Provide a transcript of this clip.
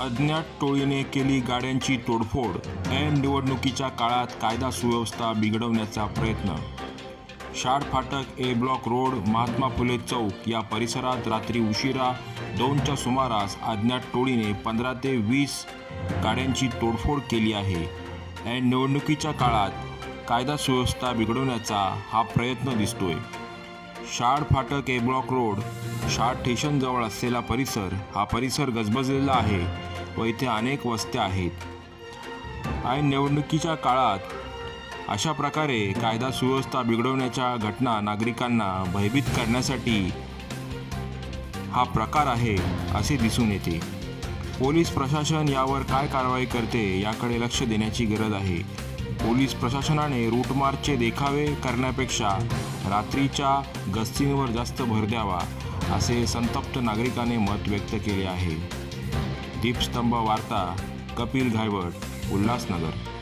अज्ञात टोळीने केली गाड्यांची तोडफोड ऐन निवडणुकीच्या काळात कायदा सुव्यवस्था बिघडवण्याचा प्रयत्न. शाड फाटक A block road Mahatma Phule चौक या परिसरात रात्री उशिरा दोनच्या सुमारास अज्ञात टोळीने पंधरा ते वीस गाड्यांची तोडफोड केली आहे. ऐन निवडणुकीच्या काळात कायदा सुव्यवस्था बिघडवण्याचा हा प्रयत्न दिसतोय. शाड फाटक ए ब्लॉक रोड शाड स्टेशनजवळ असलेला परिसर हा परिसर गजबजलेला आहे. व इथे अनेक वस्त्या आहेत. आणि निवडणुकीच्या काळात अशा प्रकारे कायदा सुव्यवस्था बिघडवण्याच्या घटना नागरिकांना भयभीत करण्यासाठी हा प्रकार आहे असे दिसून येते. पोलीस प्रशासन यावर काय कारवाई करते याकडे लक्ष देण्याची गरज आहे. पोलीस प्रशासनाने रूटमार्चचे देखावे करण्यापेक्षा रात्रीच्या गस्तींवर जास्त भर द्यावा असे संतप्त नागरिकाने मत व्यक्त केले आहे. दीपस्तंभ वार्ता कपिल घायवट उल्हासनगर.